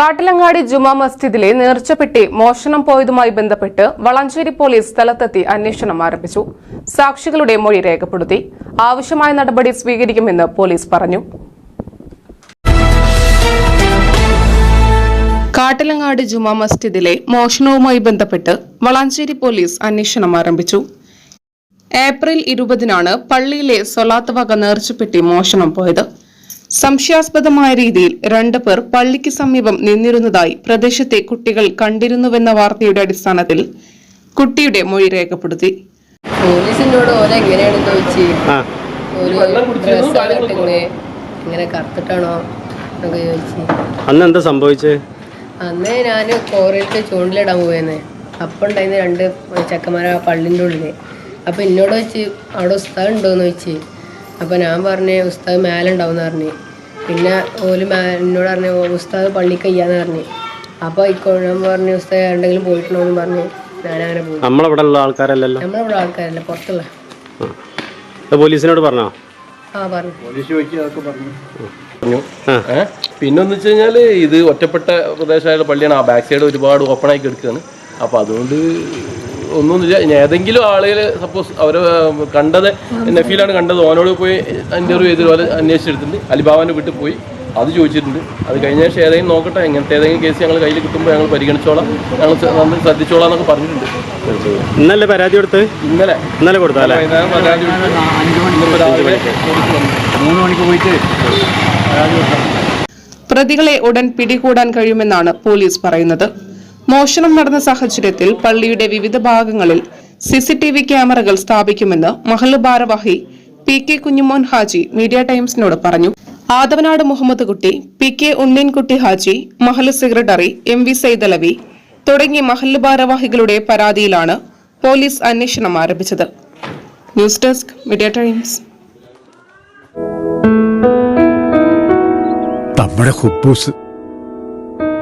കാട്ടിലങ്ങാടി ജുമാ മസ്ജിദിലെ നേർച്ചപ്പെട്ടി മോഷണം പോയതുമായി ബന്ധപ്പെട്ട് വളഞ്ചേരി പോലീസ് സ്ഥലത്തെത്തി അന്വേഷണം ആരംഭിച്ചു. സാക്ഷികളുടെ മൊഴി രേഖപ്പെടുത്തി. ആവശ്യമായ നടപടി സ്വീകരിക്കുമെന്ന് പോലീസ് പറഞ്ഞു. കാട്ടിലങ്ങാടി ജുമാ മസ്ജിദിലെ മോഷണവുമായി ബന്ധപ്പെട്ട് വളാഞ്ചേരി പോലീസ് അന്വേഷണം ആരംഭിച്ചു. ഏപ്രിൽ ഇരുപതിനാണ് പള്ളിയിലെ സൊലാത്ത് വക നേർച്ചപ്പെട്ടി മോഷണം പോയത്. സംശയാസ്പദമായ രീതിയിൽ രണ്ട് പേർ പള്ളിക്ക് സമീപം നിന്നിരുന്നതായി പ്രദേശത്തെ കുട്ടികൾ കണ്ടിരുന്നുവെന്ന വാർത്തയുടെ അടിസ്ഥാനത്തിൽ കുട്ടിയുടെ മൊഴി രേഖപ്പെടുത്തി. പോലീസിനോട് ഓല എങ്ങനെയാണെന്ന് ചോദിച്ച് ഇങ്ങനെ കറുത്തിട്ടാണോ എന്നൊക്കെ ചോദിച്ച്. അന്ന് എന്താ സംഭവിച്ചേ? അന്ന് ഞാൻ കോറിയിട്ട് ചൂണ്ടിലിടാൻ പോയെന്ന്. അപ്പം ഉണ്ടായിരുന്ന രണ്ട് ചെക്കന്മാരാ പള്ളിന്റെ പള്ളിന്റെ ഉള്ളിൽ അപ്പം എന്നോട് വെച്ച് അവിടെ ഉസ്താദ് ഉണ്ടോയെന്ന് ചോദിച്ച്. അപ്പം ഞാൻ പറഞ്ഞു ഉസ്താദ് മേലെ പറഞ്ഞു. പറഞ്ഞ് പിന്നെ ഓൽ മേ എന്നോട് പറഞ്ഞു ഉസ്താദ് പള്ളിക്ക് കയ്യാന്ന് പറഞ്ഞു. അപ്പോൾ ഞാൻ പറഞ്ഞു ഉസ്താദ് എന്തെങ്കിലും പോയിട്ടുണ്ടോ എന്ന് പറഞ്ഞ്. ഞാനങ്ങനെ പോയി. നമ്മളവിടെ ഉള്ള ആൾക്കാരല്ലല്ലോ? നമ്മളിവിടെ ആൾക്കാരല്ല പുറത്തുള്ള. പോലീസിനോട് പറഞ്ഞോ? ആ പറഞ്ഞു. പോലീസ് ചോദിച്ചു അതൊക്കെ പറഞ്ഞു. പറഞ്ഞു. പിന്നെന്ന് വെച്ച് കഴിഞ്ഞാൽ ഇത് ഒറ്റപ്പെട്ട പ്രദേശമായുള്ള പള്ളിയാണ്. ആ ബാക്ക് സൈഡ് ഒരുപാട് ഓപ്പൺ ആയി കിടക്കുകയാണ് അപ്പോൾ അതുകൊണ്ട് ഒന്നുമില്ല. ഇനി ഏതെങ്കിലും ആളുകൾ സപ്പോസ് അവർ കണ്ടത് നഫീലാണ് കണ്ടത് ഓനോട് പോയി ഇന്റർവ്യൂ ചെയ്ത് പോലെ അന്വേഷിച്ചെടുത്തിട്ടുണ്ട്. അലിബാബാന്റെ വീട്ടിൽ പോയി. അത് ചോദിച്ചിട്ടുണ്ട്. അത് കഴിഞ്ഞ ശേഷം ഏതെങ്കിലും നോക്കട്ടെ. ഇങ്ങനത്തെ ഏതെങ്കിലും കേസ് ഞങ്ങൾ കയ്യിൽ കിട്ടുമ്പോൾ ഞങ്ങൾ പരിഗണിച്ചോളാം. ഞങ്ങൾ നന്നായി ശ്രദ്ധിച്ചോളാം എന്നൊക്കെ പറഞ്ഞിട്ടുണ്ട്. ഇന്നലെ. പരാതി കൊടുത്ത്. ഇന്നലെ ഇന്നലെ കൊടുത്താൽ പരാതി. മൂന്ന് മണിക്ക് പോയിട്ട് പരാതി കൊടുത്തു. പ്രതികളെ ഉടൻ പിടികൂടാൻ കഴിയുമെന്നാണ് പോലീസ് പറയുന്നത്. മോഷണം നടന്ന സാഹചര്യത്തിൽ പള്ളിയുടെ വിവിധ ഭാഗങ്ങളിൽ സിസിടിവി ക്യാമറകൾ സ്ഥാപിക്കുമെന്ന് മഹല്ല് ഭാരവാഹി P K Kunjumon Haji media ടൈംസിനോട് പറഞ്ഞു. ആദവനാട് മുഹമ്മദ് കുട്ടി പി കെ ഉണ്ണീൻകുട്ടി ഹാജി മഹല്ല് സെക്രട്ടറി എം വി സൈദലവി തുടങ്ങിയ മഹല്ല് ഭാരവാഹികളുടെ പരാതിയിലാണ് പോലീസ് അന്വേഷണം ആരംഭിച്ചത്. News desk media times. നമ്മുടെ കുബൂസ്